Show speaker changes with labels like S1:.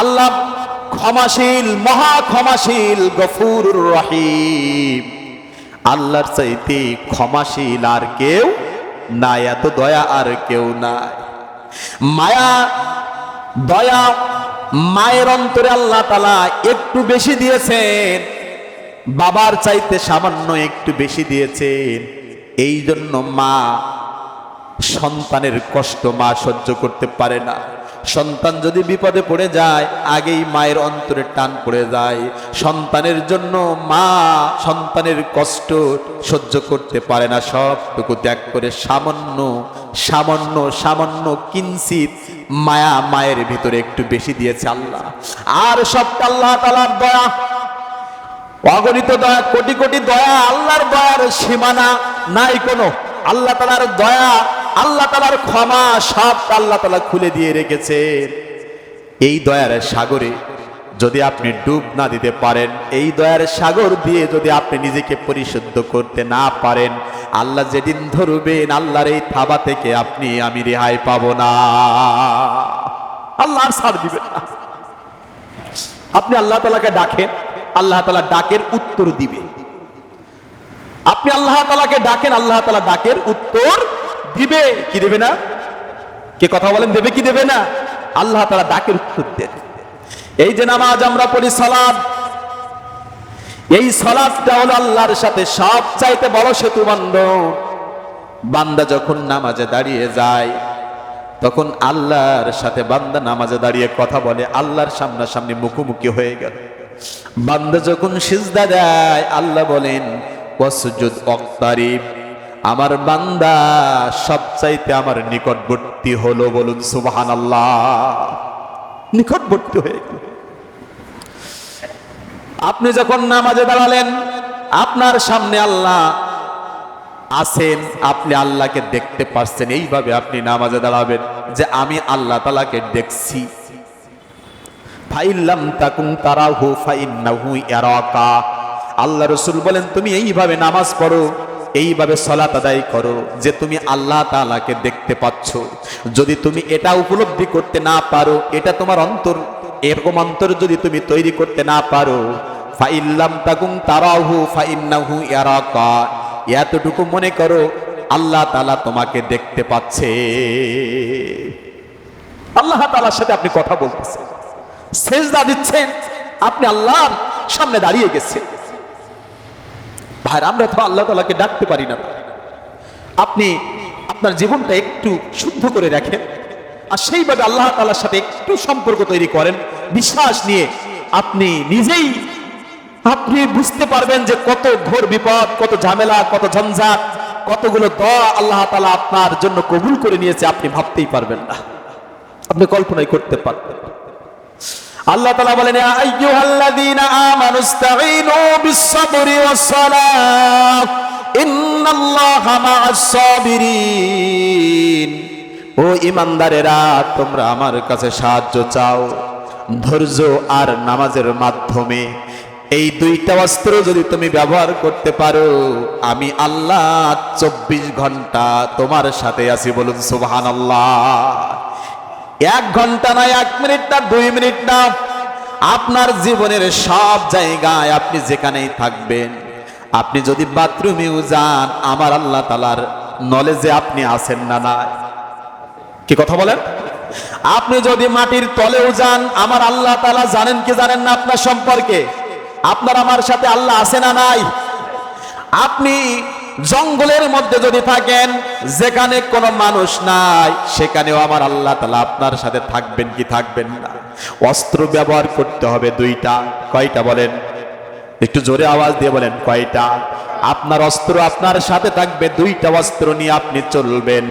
S1: আল্লাহ ক্ষমাশীল মহা ক্ষমাশীল গফুর রহিম। আল্লাহর চাইতে ক্ষমাশীল আর কেউ নাই, এত দয়া আর কেউ নাই। মায়া, দয়া মায়ের অন্তরে আল্লাহ তালা একটু বেশি দিয়েছেন, বাবার চাইতে সামান্য একটু বেশি দিয়েছেন। এই জন্য মা সন্তানের কষ্ট মা সহ্য করতে পারে না। সন্তান যদি বিপদে পড়ে যায়, আগেই মায়ের অন্তরে টান পড়ে যায়। সন্তানের জন্য মা সন্তানের কষ্ট সহ্য করতে পারে না। সবটুকু ত্যাগ করে সামান্য সামান্য সামান্য কিঞ্চিত মায়া মায়ের ভিতরে একটু বেশি দিয়েছে আল্লাহ। আর সবটা আল্লাহ তালার দয়া। অগণিত দয়া, কোটি কোটি দয়া, আল্লাহর দয়ার সীমানা নাই কোনো। আল্লাহ তালার দয়া আল্লাহ তালার ক্ষমা সব আল্লাহ তালা খুলে দিয়ে রেখেছেন। এই দয়ার সাগরে যদি আপনি ডুব না দিতে পারেন, এই দয়ার সাগর দিয়ে যদি আপনি নিজেকে পরিশুদ্ধ করতে না পারেন, আল্লাহ যেদিন ধরবেন, আল্লাহর এই থাবা থেকে আপনি আমি রেহাই পাবো না। আল্লাহ ছাড় দিবেন আপনি আল্লাহ তালাকে ডাকেন, আল্লাহ তালা ডাকের উত্তর দিবে। আপনি আল্লাহ তালাকে ডাকেন, আল্লাহ তালা ডাকের উত্তর দিবে, কি দেবে না? কে কথা বলেন, দেবে কি দেবে না? আল্লাহ তালা ডাকের উত্তর দেন। এই যে নামাজ আমরা পড়ি, সলাদ। এই সলাদটা হলো আল্লাহর সাথে সব চাইতে বড় সেতু বান্ধব বান্দা যখন নামাজে দাঁড়িয়ে যায়, তখন আল্লাহর সাথে বান্দা নামাজে দাঁড়িয়ে কথা বলে, আল্লাহর সামনাসামনি মুখোমুখি হয়ে গেল। বান্দা যখন সিজদা দেয়, আল্লাহ বলেন, ওয়াসজুদ ওয়াক্তারিব। আমার বান্দা সবচাইতে আমার নিকটবর্তী হলো বলুন সুবহানাল্লাহ। নিকটবর্তী হয়ে গেল। আপনি যখন নামাজে দাঁড়ালেন, আপনার সামনে আল্লাহ আছেন, আপনি আল্লাহকে দেখতে পাচ্ছেন এইভাবে আপনি নামাজে দাঁড়াবেন যে আমি আল্লাহ তালাকে দেখছি। ফাইল্লাম তাকুম তারাহু ফাইন্নাহু ইয়ারাকা আল্লাহ রসুল বলেন, তুমি এইভাবে নামাজ পড়ো এইভাবে সলাত আদায় করো যে তুমি আল্লাহ তালাকে দেখতে পাচ্ছ। যদি তুমি এটা উপলব্ধি করতে না পারো, এটা তোমার অন্তর। এরকম অন্তর যদি তুমি তৈরি করতে না পারো, ফাইল্লাম তাকুম তারাহু ফাইন্নাহু ইয়ারাকা। এতটুকু মনে করো, আল্লাহ তাআলা তোমাকে দেখতে পাচ্ছে। আল্লাহ তাআলার সাথে আপনি কথা বলতেছেন। সেজদা দিচ্ছেন। আপনি আল্লাহর সামনে দাঁড়িয়ে গেছেন। ভাই আমরা তো আল্লাহ তালাকে ডাকতে পারি না। আপনি আপনার জীবনটা একটু শুদ্ধ করে রাখেন। আর সেইভাবে আল্লাহ তালার সাথে একটু সম্পর্ক তৈরি করেন। বিশ্বাস নিয়ে আপনি নিজেই আপনি বুঝতে পারবেন যে কত ঘোর বিপদ, কত ঝামেলা, কত ঝঞ্ঝাট কতগুলো দোয়া আল্লাহ তালা আপনার জন্য কবুল করে নিয়েছে, আপনি ভাবতেই পারবেন না। আপনি কল্পনাই করতে পারবেন না। আল্লাহ তালা বলেন, "ইয়া আইয়ুহাল্লাযীনা আমানু ইসতাঈনু বিস-সাবরি ওয়াস-সালাহ ইন্নাল্লাহা মা'আস সাবিরিন ও ইমানদারেরা তোমরা আমার কাছে সাহায্য চাও, ধৈর্য আর নামাজের মাধ্যমে। এই দুইটা অস্ত্র যদি তুমি ব্যবহার করতে পারো, আমি আল্লাহ চব্বিশ ঘণ্টা তোমার সাথে আছি বলুন, সুবহানাল্লাহ। এক ঘণ্টা না, এক মিনিট না, দুই মিনিট না। আপনার জীবনের সব জায়গায় আপনি যেখানেই থাকবেন, আপনি যদি বাথরুমেও যান, আমার আল্লাহ তালার নলেজে আপনি আছেন না না কি কথা বলেন? আপনি যদি মাটির তলেও যান, আমার আল্লাহ তালা জানেন কি জানেন না আপনার সম্পর্কে? আপনার আমার সাথে আল্লাহ আছে না নাই? আপনি জঙ্গলের মধ্যে যদি থাকেন, যেখানে কোনো মানুষ নাই, সেখানেও আমার আল্লাহ তালা আপনার সাথে থাকবেন কি থাকবেন না। অস্ত্র ব্যবহার করতে হবে দুইটা। কয়টা বলেন? একটু জোরে আওয়াজ দিয়ে বলেন, কয়টা? আপনার অস্ত্র আপনার সাথে থাকবে, দুইটা অস্ত্র নিয়ে আপনি চলবেন।